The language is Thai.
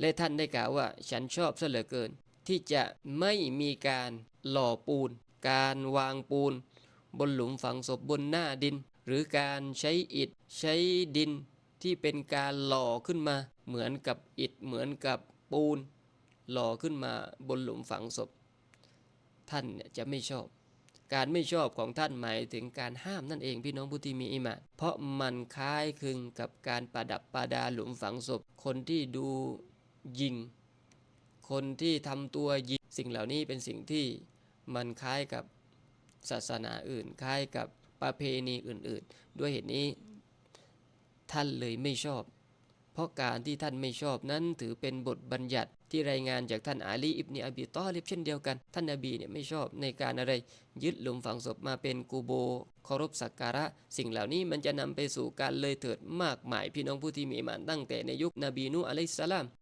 และท่านได้กล่าวว่าฉันชอบซะเหลือเกิน ที่จะไม่มีการหล่อปูน การวางปูน บนหลุมฝังศพบนหน้าดิน หรือการใช้อิฐใช้ดินที่เป็นการหล่อขึ้นมา เหมือนกับอิฐเหมือนกับปูน หล่อขึ้นมาบนหลุมฝังศพ ท่านจะไม่ชอบ การไม่ชอบของท่านหมายถึงการห้ามนั่นเองพี่น้องผู้ที่มีอิมานเพราะมันคล้ายคลึงกับการประดับประดาหลุมฝังศพ คนที่ดู ยิง คนที่ทำตัวยิงสิ่งเหล่านี้เป็นสิ่งที่มันคล้ายกับศาสนาอื่น คล้ายกับประเพณีอื่น ๆ ด้วยเหตุนี้ท่านเลยไม่ชอบ เพราะการที่ท่านไม่ชอบนั้นถือเป็นบทบัญญัติที่รายงานจากท่านอาลีอิบเนอบีตอลิบเช่นเดียวกัน ท่านนบีเนี่ยไม่ชอบในการอะไร ยึดหลุมฝังศพมาเป็นกูโบเคารพสักการะ สิ่งเหล่านี้มันจะนำไปสู่การเลยเถิดมากมายพี่น้องผู้ที่มีมานตั้งแต่ในยุคนบีนูอะลัยสลาม